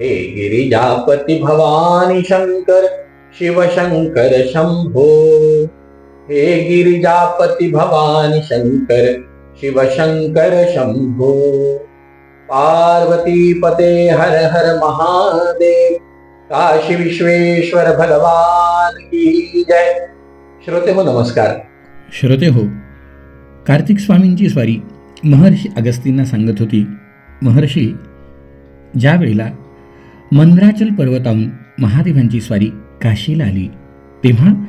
हे गिरिजापती भवानी शंकर शिवशंकर शंभो। हे गिरिजापती भवानी शंकर शिवशंकर शंभो। पार्वती पते हर हर महादेव काशी विश्वेश्वर भगवान की जय। श्रोते हो नमस्कार। श्रोते हो कार्तिक स्वामींची स्वारी महर्षी अगस्तींना सांगत होती महर्षी ज्या वेळेला मंद्राचल पर्वताहून महादेवांची स्वारी काशीला आली. तेव्हा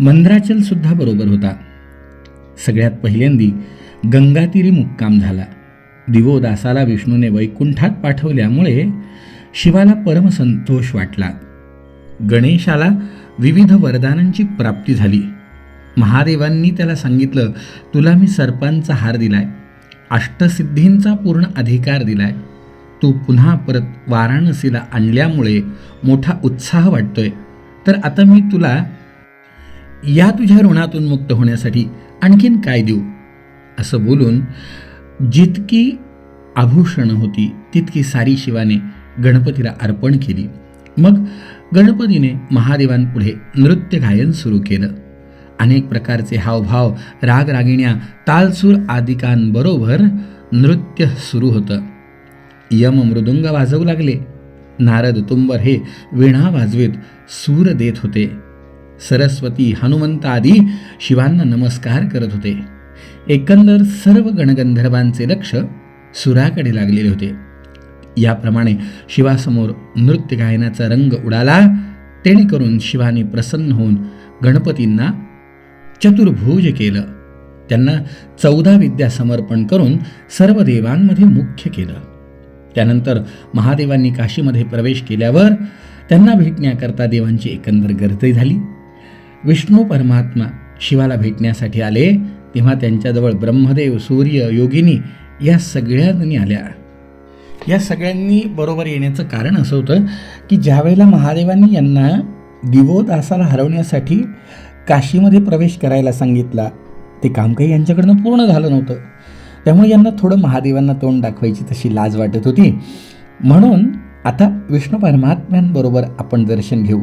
मंद्राचलसुद्धा बरोबर होता. सगळ्यात पहिल्यांदी गंगातीरी मुक्काम झाला. दिवोदासाला विष्णूने वैकुंठात पाठवल्यामुळे शिवाला परमसंतोष वाटला. गणेशाला विविध वरदानांची प्राप्ती झाली. महादेवांनी त्याला सांगितलं तुला मी सर्पांचा हार दिलाय. अष्टसिद्धींचा पूर्ण अधिकार दिलाय. तू पुन्हा परत वाराणसीला आणल्यामुळे मोठा उत्साह वाटतोय. तर आता मी तुला या तुझ्या ऋणातून मुक्त होण्यासाठी आणखीन काय देऊ? असं बोलून जितकी आभूषणं होती तितकी सारी शिवाने गणपतीला अर्पण केली. मग गणपतीने महादेवांपुढे नृत्य गायन सुरू केलं. अनेक प्रकारचे हावभाव रागरागिण्या तालसूर आदिकांबरोबर नृत्य सुरू होतं. यम मृदुंग वाजवू लागले. नारद तुंबर हे वीणा वाजवीत सूर देत होते. सरस्वती हनुमंत आदी शिवांना नमस्कार करत होते. एकंदर सर्व गणगंधर्वांचे लक्ष सुराकडे लागलेले होते. याप्रमाणे शिवासमोर नृत्य गायनाचा रंग उडाला तेणेकरून शिवाने प्रसन्न होऊन गणपतींना चतुर्भुज केलं. त्यांना चौदा विद्या समर्पण करून सर्व देवांमध्ये मुख्य केलं. त्यानंतर महादेवांनी काशीमध्ये प्रवेश केल्यावर त्यांना भेटण्याकरता देवांची एकंदर गर्दी झाली. विष्णू परमात्मा शिवाला भेटण्यासाठी आले तेव्हा त्यांच्याजवळ ब्रह्मदेव सूर्य योगिनी या सगळ्या जणी आल्या. या सगळ्यांनी बरोबर येण्याचं कारण असं होतं की ज्यावेळेला महादेवांनी यांना दिवोदासाला हरवण्यासाठी काशीमध्ये प्रवेश करायला सांगितला ते काम काही यांच्याकडनं पूर्ण झालं नव्हतं. त्यामुळे यांना थोडं महादेवांना तोंड दाखवायची तशी लाज वाटत होती. म्हणून आता विष्णू परमात्म्यांबरोबर आपण दर्शन घेऊ.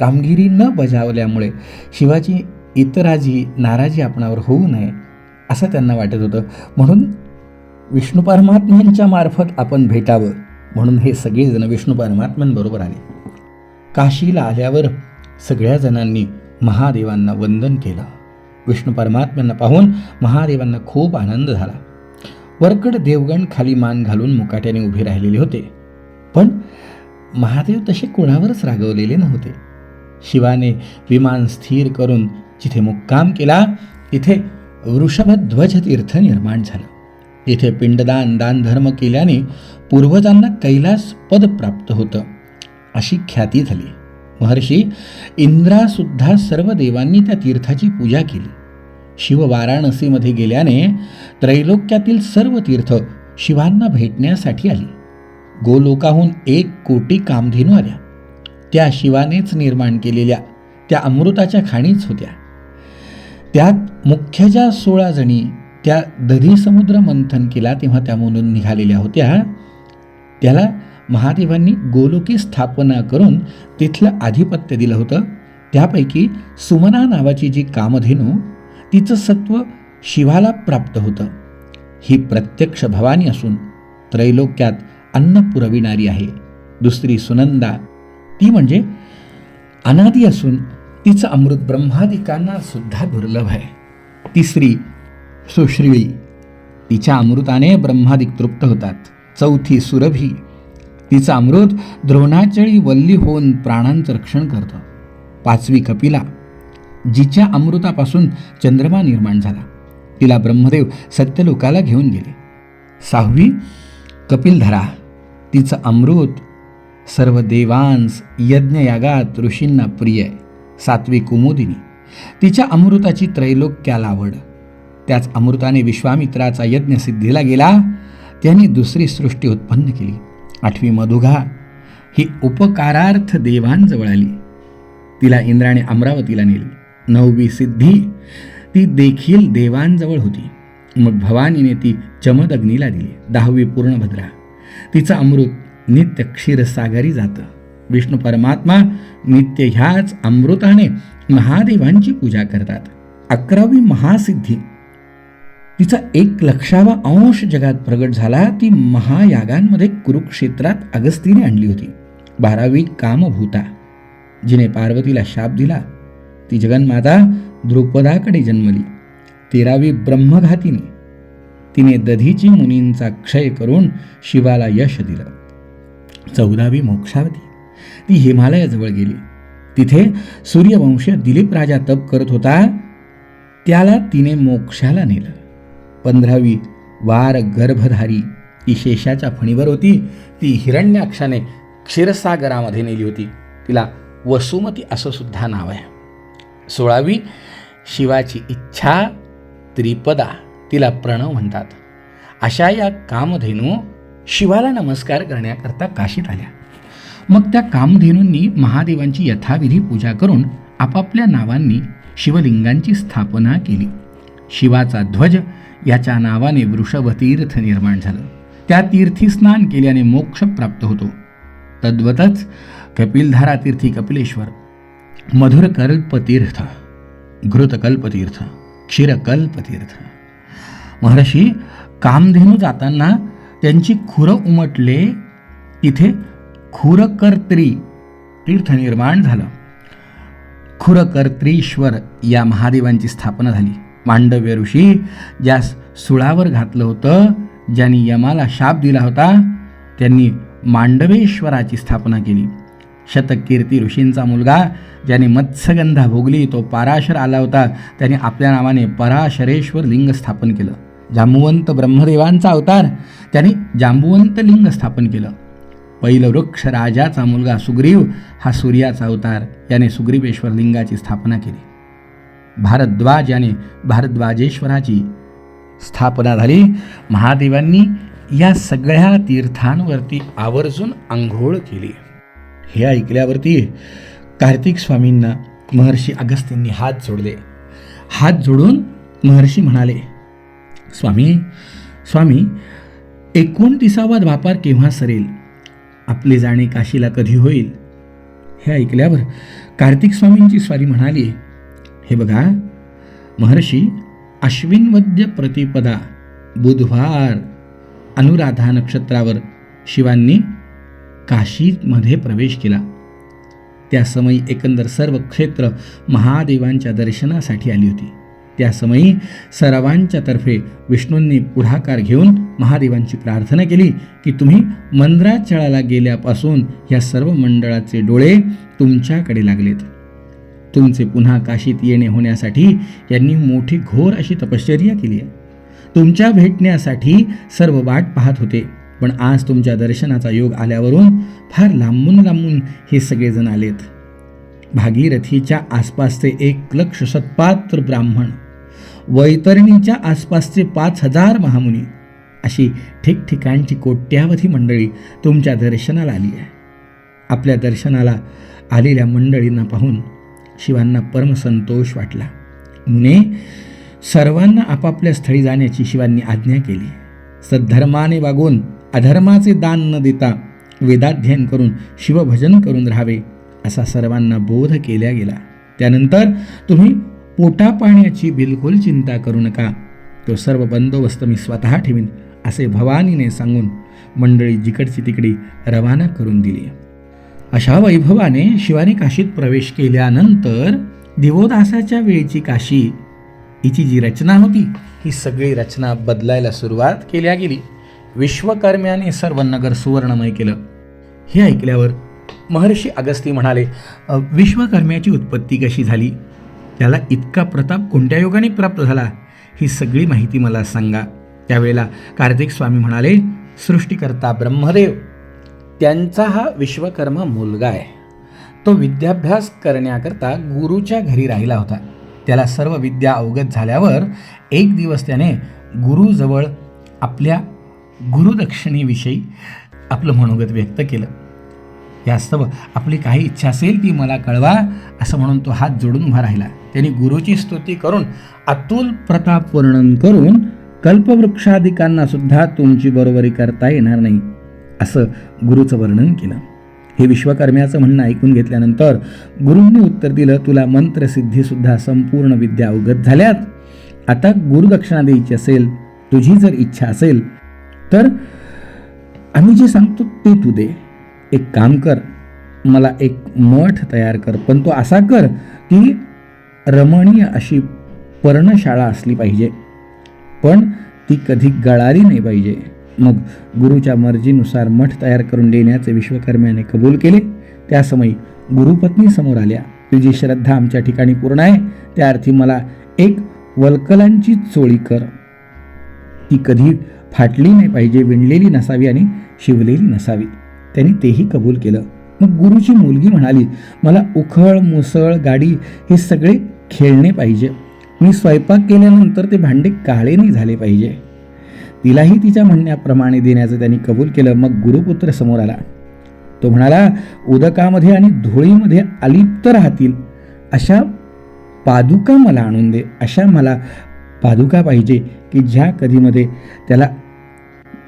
कामगिरी न बजावल्यामुळे शिवाची इतराजी नाराजी आपणावर होऊ नये असं त्यांना वाटत होतं. म्हणून विष्णू परमात्म्यांच्या मार्फत आपण भेटावं. म्हणून हे सगळेजण विष्णू परमात्म्यांबरोबर आले. काशीला आल्यावर सगळ्या जणांनी महादेवांना वंदन केलं. विष्णू परमात्म्यांना पाहून महादेवांना खूप आनंद झाला. वरकड देवगण खाली मान घालून मुकाट्याने उभे राहिलेले होते. पण महादेव तसे कोणावरच रागवलेले नव्हते. शिवाने विमान स्थिर करून जिथे मुक्काम केला तिथे वृषभध्वज तीर्थ निर्माण झालं. तिथे पिंडदान दानधर्म केल्याने पूर्वजांना कैलास पद प्राप्त होतं अशी ख्याती झाली. महर्षी इंद्रासुद्धा सर्व देवांनी त्या तीर्थाची पूजा केली. शिव वाराणसीमध्ये गेल्याने त्रैलोक्यातील सर्व तीर्थ शिवांना भेटण्यासाठी आली. गोलोकाहून एक कोटी कामधेनू आल्या. त्या शिवानेच निर्माण केलेल्या त्या अमृताच्या खाणीच होत्या. त्यात मुख्य ज्या सोळा जणी त्या दधी समुद्र मंथन केला तेव्हा त्या म्हणून निघालेल्या होत्या. त्याला महादेवांनी गोलोकी स्थापना करून तिथलं आधिपत्य दिलं होतं. त्यापैकी सुमना नावाची जी कामधेनू तिचं सत्व शिवाला प्राप्त होतं. ही प्रत्यक्ष भवानी असून त्रैलोक्यात अन्न पुरविणारी आहे. दुसरी सुनंदा ती म्हणजे अनादी असून तिचं अमृत ब्रह्मादिकांना सुद्धा दुर्लभ आहे. तिसरी सुश्रीळी तिच्या अमृताने ब्रह्मादिक तृप्त होतात. चौथी सुरभी तिचं अमृत द्रोणाचळी वल्ली होऊन प्राणांचं रक्षण करतं. पाचवी कपिला जिच्या अमृतापासून चंद्रमा निर्माण झाला. तिला ब्रह्मदेव सत्यलोकाला घेऊन गेले. सहावी कपिलधरा तिचं अमृत सर्व देवांस यज्ञयागात ऋषींना प्रिय सातवी कुमुदिनी तिच्या अमृताची त्रैलोक्याला आवड त्याच अमृताने विश्वामित्राचा यज्ञ सिद्धीला गेला. त्यांनी दुसरी सृष्टी उत्पन्न केली. आठवी मधुघा ही उपकारार्थ देवांजवळ आली. तिला इंद्राने अमरावतीला नेली. नववी सिद्धी. ती देखील देवांजवळ होती. मग भवानीने ती चमदग्नीला दिली. दहावी पूर्णभद्रा. तिचं अमृत नित्य क्षीरसागरी जातं. विष्णू परमात्मा नित्य ह्याच अमृताने महादेवांची पूजा करतात. अकरावी महासिद्धी. तिचा एक लक्षावा अंश जगात प्रगट झाला ती महायागांमध्ये कुरुक्षेत्रात अगस्तीने आणली होती. बारावी कामभूता. जिने पार्वतीला शाप दिला ती जगन्माता द्रुपदाकडे जन्मली. तेरावी ब्रह्मघातीने तिने दधीची मुनींचा क्षय करून शिवाला यश दिलं. चौदावी मोक्षावती. ती हिमालयाजवळ गेली. तिथे सूर्यवंश दिलीप राजा तप करत होता. त्याला तिने मोक्षाला नेलं. पंधरावी वार गर्भधारी ती शेषाच्या फणीवर होती. ती हिरण्याक्षाने क्षीरसागरामध्ये नेली होती. तिला वसुमती असं सुद्धा नाव आहे. सोळावी शिवाची इच्छा त्रिपदा तिला प्रणव म्हणतात. अशा या कामधेनू शिवाला नमस्कार करण्याकरता काशीत आल्या. मग त्या कामधेनूंनी महादेवांची यथाविधी पूजा करून आपापल्या नावांनी शिवलिंगांची स्थापना केली. शिवाचा ध्वज याच्या नावाने वृषभतीर्थ निर्माण झालं. त्या तीर्थी स्नान केल्याने मोक्ष प्राप्त होतो. तद्वतच कपिलधारा तीर्थी कपिलेश्वर मधुरकल्पतीर्थ घृतकल्पतीर्थ क्षीरकल्पतीर्थ. महर्षी कामधेनू जाताना त्यांची खुरं उमटले तिथे खुरकर्त्री तीर्थ निर्माण झालं. खुरकर्त्रीश्वर या महादेवांची स्थापना झाली. मांडव्य ऋषी ज्यास सुळावर घातलं होतं ज्यांनी यमाला शाप दिला होता त्यांनी मांडवेश्वराची स्थापना केली. शतकीर्ती ऋषींचा मुलगा ज्याने मत्स्यगंधा भोगली तो पाराशर आला होता. त्याने आपल्या नावाने पराशरेश्वर लिंग स्थापन केलं. जांबुवंत ब्रह्मदेवांचा अवतार त्याने जांबुवंत लिंग स्थापन केलं. पहिलं वृक्ष राजाचा मुलगा सुग्रीव हा सूर्याचा अवतार याने सुग्रीवेश्वर लिंगाची स्थापना केली. भारद्वाज याने भारद्वाजेश्वराची स्थापना झाली. महादेवांनी या सगळ्या तीर्थांवरती आवर्जून आंघोळ केली. हे ऐकल्यावरती कार्तिक स्वामींना महर्षी अगस्तींनी हात जोडले. हात जोडून महर्षी म्हणाले स्वामी स्वामी एकोणतीसावा द्वापार केव्हा सरेल? आपले जाणे काशीला कधी होईल? हे ऐकल्यावर कार्तिक स्वामींची स्वारी म्हणाली हे बघा महर्षी अश्विनवद्य प्रतिपदा बुधवार अनुराधा नक्षत्रावर शिवांनी काशीमध्ये प्रवेश केला. त्या समयी एकंदर सर्व क्षेत्र महादेवांच्या दर्शनासाठी आली होती. त्या समयी सर्वांच्या तर्फे विष्णूंनी पुढाकार घेऊन महादेवांची प्रार्थना केली की तुम्ही मंद्राचळाला गेल्यापासून या सर्व मंडळाचे डोळे तुमच्याकडे लागलेत. तुमचे पुन्हा काशीत येणे होण्यासाठी यांनी मोठी घोर अशी तपश्चर्या केली आहे. तुमच्या भेटण्यासाठी सर्व वाट पाहत होते. पण आज तुमच्या दर्शनाचा योग आल्यावरून फार लांबून लांबून हे सगळेजण आलेत. भागीरथीच्या आसपासचे एक लक्ष सत्पात्र ब्राह्मण वैतरणीच्या आसपासचे पाच हजार महामुनी अशी ठिकठिकाणची कोट्यावधी मंडळी तुमच्या दर्शनाला आली आहे. आपल्या दर्शनाला आलेल्या मंडळींना पाहून शिवांना परमसंतोष वाटला. मुने सर्वांना आपापल्या स्थळी जाण्याची शिवांनी आज्ञा केली. सद्धर्माने वागून अधर्माचे दान न देता वेदाध्ययन करून शिवभजन करून राहावे असा सर्वांना बोध केल्या गेला. त्यानंतर तुम्ही पोटा पाण्याची बिलकुल चिंता करू नका. तो सर्व बंदोबस्त मी स्वतः ठेवीन असे भवानीने सांगून मंडळी जिकडची तिकडी रवाना करून दिली. अशा वैभवाने शिवाने काशीत प्रवेश केल्यानंतर दिवोदासाच्या वेळची काशी हिची जी रचना होती ही सगळी रचना बदलायला सुरुवात केल्या गेली. विश्वकर्म्याने सर्व नगर सुवर्णमय केलं. हे ऐकल्यावर महर्षी अगस्ती म्हणाले विश्वकर्म्याची उत्पत्ती कशी झाली? त्याला इतका प्रताप कोणत्या योगाने प्राप्त झाला? ही सगळी माहिती मला सांगा. त्यावेळेला कार्तिक स्वामी म्हणाले सृष्टीकर्ता ब्रह्मदेव त्यांचा हा विश्वकर्मा मुलगा आहे. तो विद्याभ्यास करण्याकरता गुरुच्या घरी राहिला होता. त्याला सर्व विद्या अवगत झाल्यावर एक दिवस त्याने गुरुजवळ आपल्या गुरुदक्षिणेविषयी आपलं मनोगत व्यक्त केलं. यास्तव आपली काही इच्छा असेल ती मला कळवा असं म्हणून तो हात जोडून उभा राहिला. त्यांनी गुरुची स्तुती करून अतुल प्रताप वर्णन करून कल्पवृक्षाधिकांना सुद्धा तुमची बरोबरी करता येणार नाही असं गुरुचं वर्णन केलं. हे विश्वकर्म्याचं म्हणणं ऐकून घेतल्यानंतर गुरूंनी उत्तर दिलं तुला मंत्रसिद्धीसुद्धा संपूर्ण विद्या अवगत झाल्यात. आता गुरुदक्षिणा द्यायची असेल तुझी जर इच्छा असेल तर आम्ही जे सांगतो ते तू दे. एक काम कर मला एक मठ तयार कर पण तो असा कर की रमणीय अशी पर्णशाळा असली पाहिजे. पण ती कधी गळाली नाही पाहिजे. मग गुरुच्या मर्जीनुसार मठ तयार करून देण्याचे विश्वकर्म्याने कबूल केले. त्यासमयी गुरुपत्नी समोर आल्या. तुझी श्रद्धा आमच्या ठिकाणी पूर्ण आहे. त्या अर्थी मला एक वल्कलांची चोळी कर. ती कधी फाटली नाही पाहिजे विणलेली नसावी आणि शिवलेली नसावी. त्यांनी तेही कबूल केलं. मग गुरुची मुलगी म्हणाली मला उखळ मुसळ गाडी हे सगळे खेळणे पाहिजे. मी स्वयंपाक केल्यानंतर ते भांडे काळे नाही झाले पाहिजे. तिलाही तिच्या म्हणण्याप्रमाणे देण्याचं त्यांनी कबूल केलं. मग गुरुपुत्र समोर आला. तो म्हणाला उदकामध्ये आणि धुळीमध्ये अलिप्त राहतील. अशा पादुका मला आणून दे. अशा मला पादुका पाहिजे की ज्या कधीमध्ये त्याला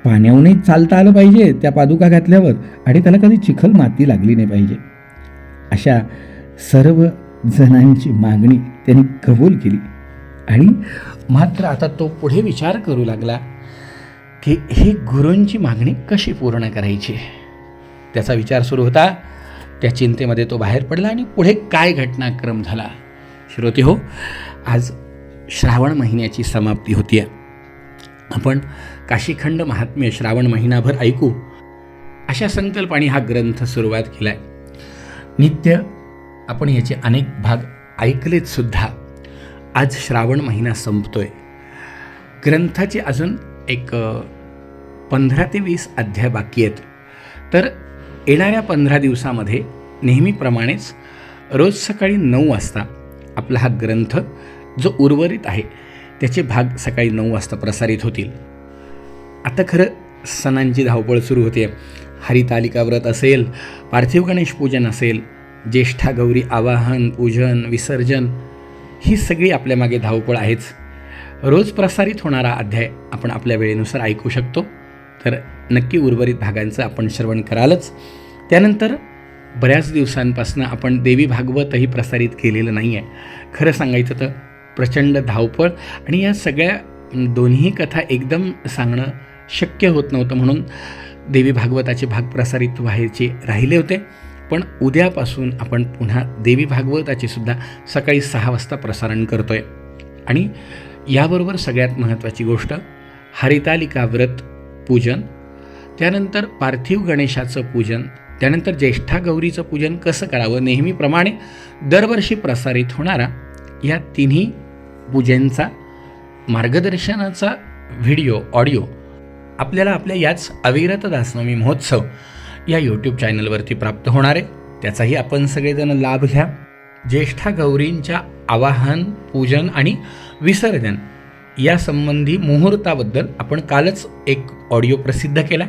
पाण्याहूनही चालता आलं पाहिजे त्या पादुका घातल्यावर. आणि त्याला कधी चिखल माती लागली नाही पाहिजे. अशा सर्व जणांची मागणी त्यांनी कबूल केली. आणि मात्र आता तो पुढे विचार करू लागला. की ही गुरूंची मागणी कशी पूर्ण करायची? त्याचा विचार सुरू होता. त्या चिंतेमध्ये तो बाहेर पडला आणि पुढे काय घटनाक्रम झाला? श्रोते हो आज श्रावण महिन्याची समाप्ती होती आपण काशीखंड महात्म्य श्रावण महिनाभर ऐकू अशा संकल्पाने हा ग्रंथ सुरुवात केलाय. नित्य आपण याचे अनेक भाग ऐकलेत सुद्धा. आज श्रावण महिना संपतोय. ग्रंथाचे अजून एक पंधरा ते वीस अध्याय बाकी आहेत. तर येणाऱ्या पंधरा दिवसामध्ये नेहमीप्रमाणेच रोज सकाळी नऊ वाजता आपला हा ग्रंथ जो उर्वरित आहे त्याचे भाग सकाळी नऊ वाजता प्रसारित होतील. आता खरं सणांची धावपळ सुरू होते. हरितालिका व्रत असेल पार्थिव गणेश पूजन असेल ज्येष्ठा गौरी आवाहन पूजन विसर्जन ही सगळी आपल्या मागे धावपळ आहेच. रोज प्रसारित होणारा अध्याय आपण आपल्या वेळेनुसार ऐकू शकतो. तर नक्की उर्वरित भागांचं आपण श्रवण करालच. त्यानंतर बऱ्याच दिवसांपासून आपण देवी भागवतही प्रसारित केलेलं नाही आहे खरं सांगायचं तर प्रचंड धावपळ आणि या सगळ्या दोन्ही कथा एकदम सांगणं शक्य होत नव्हतं म्हणून देवी भागवताचे भाग प्रसारित व्हायचे राहिले होते. पण उद्यापासून आपण पुन्हा देवी भागवताचे सुद्धा सकाळी सहा वाजता प्रसारण करतोय. आणि याबरोबर सगळ्यात महत्त्वाची गोष्ट हरितालिका व्रत पूजन त्यानंतर पार्थिव गणेशाचं पूजन त्यानंतर ज्येष्ठा गौरीचं पूजन कसं करावं नेहमीप्रमाणे दरवर्षी प्रसारित होणारा या तिन्ही पूजेंचा मार्गदर्शनाचा व्हिडिओ ऑडिओ आपल्याला आपल्या याच अविरत दासनवमी महोत्सव या यूट्यूब चॅनलवरती प्राप्त होणार आहे. त्याचाही आपण सगळेजण लाभ घ्या. ज्येष्ठा गौरींच्या आवाहन पूजन आणि विसर्जन यासंबंधी मुहूर्ताबद्दल आपण कालच एक ऑडिओ प्रसिद्ध केला.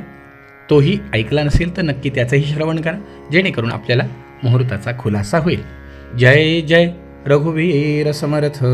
तोही ऐकला नसेल तर नक्की त्याचंही श्रवण करा जेणेकरून आपल्याला मुहूर्ताचा खुलासा होईल. जय जय रघुवीर समर्थ.